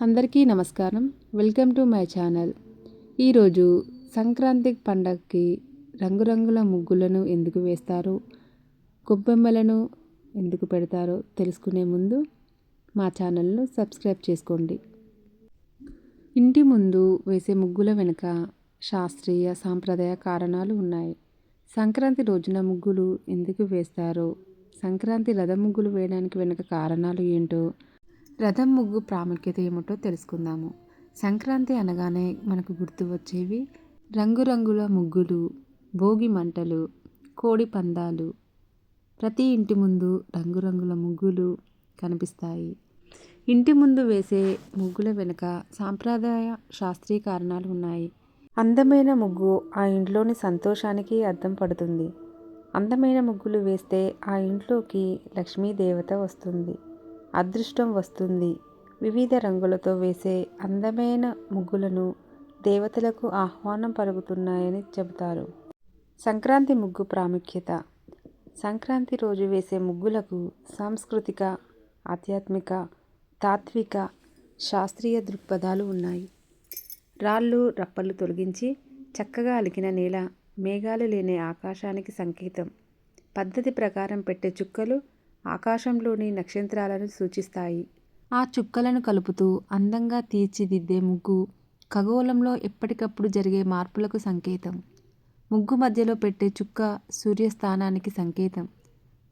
అందరికీ నమస్కారం. Welcome to my channel. ఈరోజు సంక్రాంతి పండగకి రంగురంగుల ముగ్గులను ఎందుకు వేస్తారు? గొబ్బెమ్మలను ఎందుకు పెడతారో తెలుసుకునే ముందు మా ఛానల్ను సబ్స్క్రైబ్ చేసుకోండి. ఇంటి ముందు వేసే ముగ్గుల వెనుక శాస్త్రీయ సాంప్రదాయ కారణాలు ఉన్నాయి. సంక్రాంతి రోజున ముగ్గులు ఎందుకు వేస్తారో సంక్రాంతి రథ ముగ్గులు వేయడానికి వెనుక కారణాలు ఏంటో రథం ముగ్గు ప్రాముఖ్యత ఏమిటో తెలుసుకుందాము. సంక్రాంతి అనగానే మనకు గుర్తు వచ్చేవి రంగురంగుల ముగ్గులు భోగి మంటలు కోడి పందాలు. ప్రతి ఇంటి ముందు రంగురంగుల ముగ్గులు కనిపిస్తాయి. ఇంటి ముందు వేసే ముగ్గుల వెనుక సాంప్రదాయ శాస్త్రీయ కారణాలు ఉన్నాయి. అందమైన ముగ్గు ఆ ఇంట్లోని సంతోషానికి అద్దం పడుతుంది. అందమైన ముగ్గులు వేస్తే ఆ ఇంట్లోకి లక్ష్మీదేవత వస్తుంది. అదృష్టం వస్తుంది. వివిధ రంగులతో వేసే అందమైన ముగ్గులను దేవతలకు ఆహ్వానం పలుకుతున్నాయని చెబుతారు. సంక్రాంతి ముగ్గు ప్రాముఖ్యత. సంక్రాంతి రోజు వేసే ముగ్గులకు సాంస్కృతిక ఆధ్యాత్మిక తాత్విక శాస్త్రీయ దృక్పథాలు ఉన్నాయి. రాళ్ళు రప్పలు తొలగించి చక్కగా అలికిన నేల మేఘాలు లేని ఆకాశానికి సంకేతం. పద్ధతి ప్రకారం పెట్టే చుక్కలు ఆకాశంలోని నక్షత్రాలను సూచిస్తాయి. ఆ చుక్కలను కలుపుతూ అందంగా తీర్చిదిద్దే ముగ్గు ఖగోళంలో ఎప్పటికప్పుడు జరిగే మార్పులకు సంకేతం. ముగ్గు మధ్యలో పెట్టే చుక్క సూర్యస్థానానికి సంకేతం.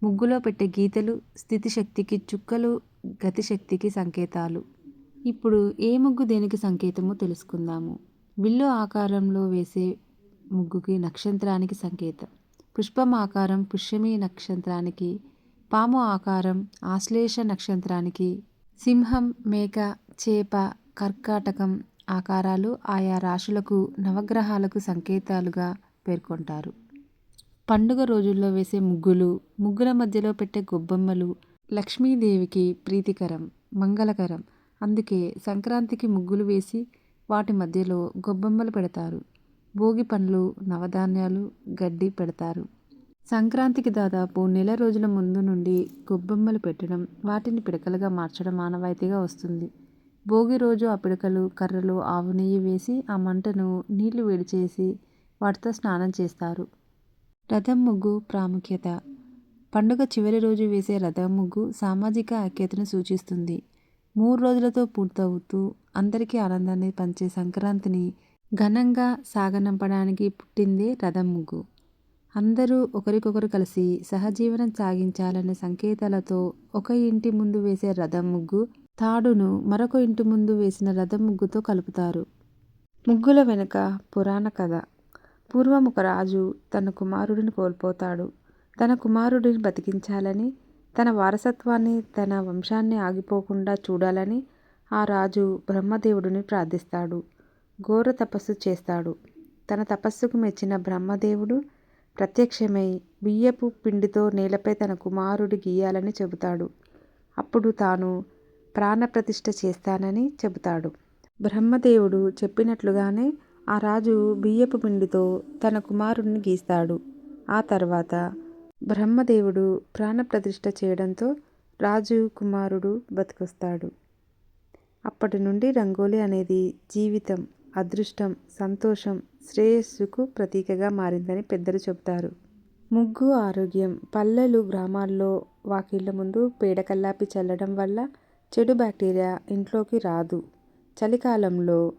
ముగ్గులో పెట్టే గీతలు స్థితిశక్తికి చుక్కలు గతిశక్తికి సంకేతాలు. ఇప్పుడు ఏ ముగ్గు దేనికి సంకేతమో తెలుసుకుందాము. విల్లు ఆకారంలో వేసే ముగ్గుకి నక్షత్రానికి సంకేతం. పుష్పం ఆకారం పుష్యమి నక్షత్రానికి పాము ఆకారం ఆశ్లేష నక్షత్రానికి సింహం మేక చేప కర్కాటకం ఆకారాలు ఆయా రాశులకు నవగ్రహాలకు సంకేతాలుగా పేర్కొంటారు. పండుగ రోజుల్లో వేసే ముగ్గులు ముగ్గుల మధ్యలో పెట్టే గొబ్బెమ్మలు లక్ష్మీదేవికి ప్రీతికరం మంగళకరం. అందుకే సంక్రాంతికి ముగ్గులు వేసి వాటి మధ్యలో గొబ్బెమ్మలు పెడతారు. భోగి పండ్లు నవధాన్యాలు గడ్డి పెడతారు. సంక్రాంతికి దాదాపు నెల రోజుల ముందు నుండి గొబ్బెమ్మలు పెట్టడం వాటిని పిడకలుగా మార్చడం ఆనవాయితీగా వస్తుంది. భోగి రోజు ఆ పిడకలు కర్రలు ఆవు నెయ్యి వేసి ఆ మంటను నీళ్ళు వేడి చేసి వాటితో స్నానం చేస్తారు. రథం ముగ్గు ప్రాముఖ్యత. పండుగ చివరి రోజు వేసే రథం ముగ్గు సామాజిక ఐక్యతను సూచిస్తుంది. మూడు రోజులతో పూర్తవుతూ అందరికీ ఆనందాన్ని పంచే సంక్రాంతిని ఘనంగా సాగనంపడానికి పుట్టిందే రథం ముగ్గు. అందరూ ఒకరికొకరు కలిసి సహజీవనం సాగించాలనే సంకేతాలతో ఒక ఇంటి ముందు వేసే రథం ముగ్గు తాడును మరొక ఇంటి ముందు వేసిన రథం ముగ్గుతో కలుపుతారు. ముగ్గుల వెనుక పురాణ కథ. పూర్వం ఒక రాజు తన కుమారుడిని కోల్పోతాడు. తన కుమారుడిని బతికించాలని తన వారసత్వాన్ని తన వంశాన్ని ఆగిపోకుండా చూడాలని ఆ రాజు బ్రహ్మదేవుడిని ప్రార్థిస్తాడు. ఘోర తపస్సు చేస్తాడు. తన తపస్సుకు మెచ్చిన బ్రహ్మదేవుడు ప్రత్యక్షమై బియ్యపు పిండితో నేలపై తన కుమారుడు గీయాలని చెబుతాడు. అప్పుడు తాను ప్రాణప్రతిష్ఠ చేస్తానని చెబుతాడు. బ్రహ్మదేవుడు చెప్పినట్లుగానే ఆ రాజు బియ్యపు పిండితో తన కుమారుడిని గీస్తాడు. ఆ తర్వాత బ్రహ్మదేవుడు ప్రాణప్రతిష్ఠ చేయడంతో రాజు కుమారుడు బతికొస్తాడు. అప్పటి నుండి రంగోలి అనేది జీవితం. అదృష్టం సంతోషం శ్రేయస్సుకు ప్రతీకగా మారిందని పెద్దలు చెబుతారు. ముగ్గు ఆరోగ్యం. పల్లెలు గ్రామాల్లో వాకిళ్ళ ముందు పేడకల్లాపి చల్లడం వల్ల చెడు బ్యాక్టీరియా ఇంట్లోకి రాదు. చలికాలంలో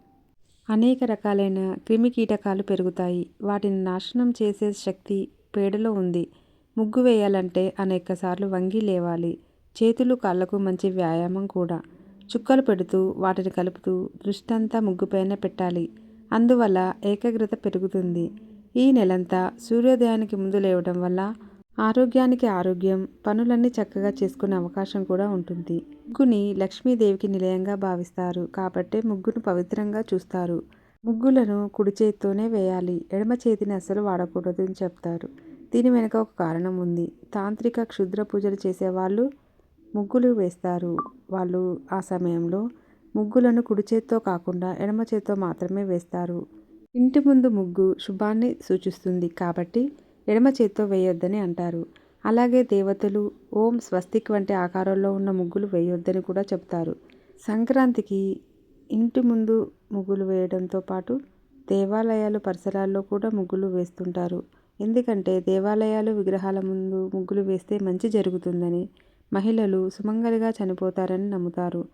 అనేక రకాలైన క్రిమి కీటకాలు పెరుగుతాయి. వాటిని నాశనం చేసే శక్తి పేడలో ఉంది. ముగ్గు వేయాలంటే అనేకసార్లు వంగి లేవాలి. చేతులు కాళ్ళకు మంచి వ్యాయామం కూడా. చుక్కలు పెడుతూ వాటిని కలుపుతూ దృష్టంతా ముగ్గుపైన పెట్టాలి. అందువల్ల ఏకాగ్రత పెరుగుతుంది. ఈ నెలంతా సూర్యోదయానికి ముందు లేవడం వల్ల ఆరోగ్యానికి ఆరోగ్యం పనులన్నీ చక్కగా చేసుకునే అవకాశం కూడా ఉంటుంది. ముగ్గుని లక్ష్మీదేవికి నిలయంగా భావిస్తారు. కాబట్టి ముగ్గును పవిత్రంగా చూస్తారు. ముగ్గులను కుడి చేతితోనే వేయాలి. ఎడమ చేతిని అస్సలు వాడకూడదు అని చెప్తారు. దీని వెనుక ఒక కారణం ఉంది. తాంత్రిక క్షుద్ర పూజలు చేసేవాళ్ళు ముగ్గులు వేస్తారు. వాళ్ళు ఆ సమయంలో ముగ్గులను కుడి చేత్తో కాకుండా ఎడమ చేత్తో మాత్రమే వేస్తారు. ఇంటి ముందు ముగ్గు శుభాన్ని సూచిస్తుంది కాబట్టి ఎడమ చేత్తో వేయొద్దని అంటారు. అలాగే దేవతలు ఓం స్వస్తిక్ వంటి ఆకారంలో ఉన్న ముగ్గులు వేయొద్దని కూడా చెప్తారు. సంక్రాంతికి ఇంటి ముందు ముగ్గులు వేయడంతో పాటు దేవాలయాలు పరిసరాల్లో కూడా ముగ్గులు వేస్తుంటారు. ఎందుకంటే దేవాలయాలు విగ్రహాల ముందు ముగ్గులు వేస్తే మంచి జరుగుతుందని మహిళలు సుమంగలిగా చనిపోతారని నమ్ముతారు.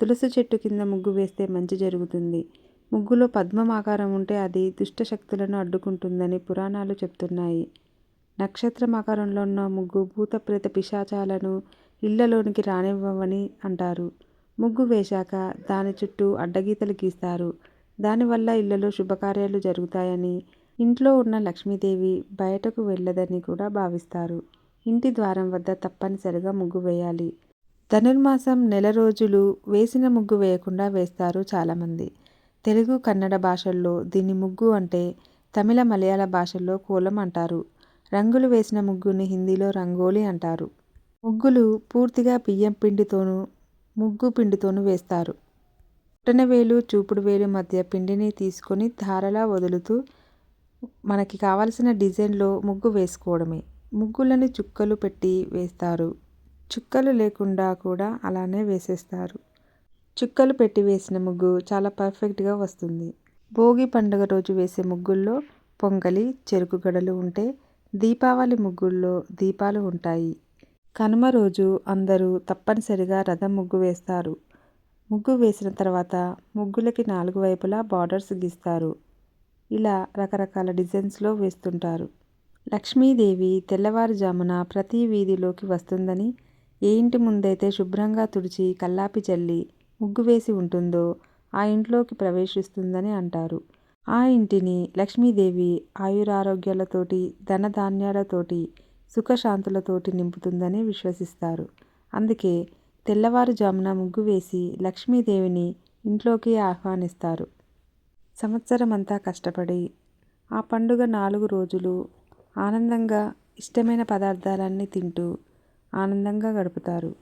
తులసి చెట్టు కింద ముగ్గు వేస్తే మంచి జరుగుతుంది. ముగ్గులో పద్మం ఆకారం ఉంటే అది దుష్ట శక్తులను అడ్డుకుంటుందని పురాణాలు చెప్తున్నాయి. నక్షత్రం ఆకారంలో ఉన్న ముగ్గు భూతప్రేత పిశాచాలను ఇళ్ళలోనికి రానివ్వవని అంటారు. ముగ్గు వేశాక దాని చుట్టూ అడ్డగీతలు గీస్తారు. దానివల్ల ఇళ్ళలో శుభకార్యాలు జరుగుతాయని ఇంట్లో ఉన్న లక్ష్మీదేవి బయటకు వెళ్ళదని కూడా భావిస్తారు. ఇంటి ద్వారం వద్ద తప్పనిసరిగా ముగ్గు వేయాలి. ధనుర్మాసం నెల రోజులు వేసిన ముగ్గు వేయకుండా వేస్తారు చాలామంది. తెలుగు కన్నడ భాషల్లో దీన్ని ముగ్గు అంటే తమిళ మలయాళ భాషల్లో కోలం అంటారు. రంగులు వేసిన ముగ్గుని హిందీలో రంగోలి అంటారు. ముగ్గులు పూర్తిగా బియ్యం పిండితోనూ ముగ్గు పిండితోనూ వేస్తారు. వేలు చూపుడు వేలు మధ్య పిండిని తీసుకొని ధారలా వదులుతూ మనకి కావలసిన డిజైన్లో ముగ్గు వేసుకోవడమే. ముగ్గులని చుక్కలు పెట్టి వేస్తారు. చుక్కలు లేకుండా కూడా అలానే వేసేస్తారు. చుక్కలు పెట్టి వేసిన ముగ్గు చాలా పర్ఫెక్ట్గా వస్తుంది. భోగి పండుగ రోజు వేసే ముగ్గుల్లో పొంగలి చెరుకు గడలు ఉంటే దీపావళి ముగ్గుల్లో దీపాలు ఉంటాయి. కనుమ రోజు అందరూ తప్పనిసరిగా రథం ముగ్గు వేస్తారు. ముగ్గు వేసిన తర్వాత ముగ్గులకి నాలుగు వైపులా బార్డర్స్ గీస్తారు. ఇలా రకరకాల డిజైన్స్లో వేస్తుంటారు. లక్ష్మీదేవి తెల్లవారుజామున ప్రతి వీధిలోకి వస్తుందని ఏ ఇంటి ముందైతే శుభ్రంగా తుడిచి కల్లాపి చల్లి ముగ్గు వేసి ఉంటుందో ఆ ఇంట్లోకి ప్రవేశిస్తుందని అంటారు. ఆ ఇంటిని లక్ష్మీదేవి ఆయురారోగ్యాలతోటి ధనధాన్యాలతోటి సుఖశాంతులతోటి నింపుతుందని విశ్వసిస్తారు. అందుకే తెల్లవారుజామున ముగ్గు వేసి లక్ష్మీదేవిని ఇంట్లోకి ఆహ్వానిస్తారు. సంవత్సరమంతా కష్టపడి ఆ పండుగ నాలుగు రోజులు ఆనందంగా ఇష్టమైన పదార్థాలన్నీ తింటూ ఆనందంగా గడుపుతారు.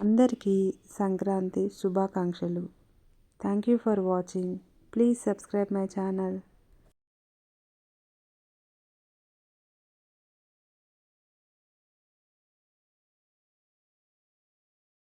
అందరికీ సంక్రాంతి శుభాకాంక్షలు. Thank you for watching. Please subscribe my channel.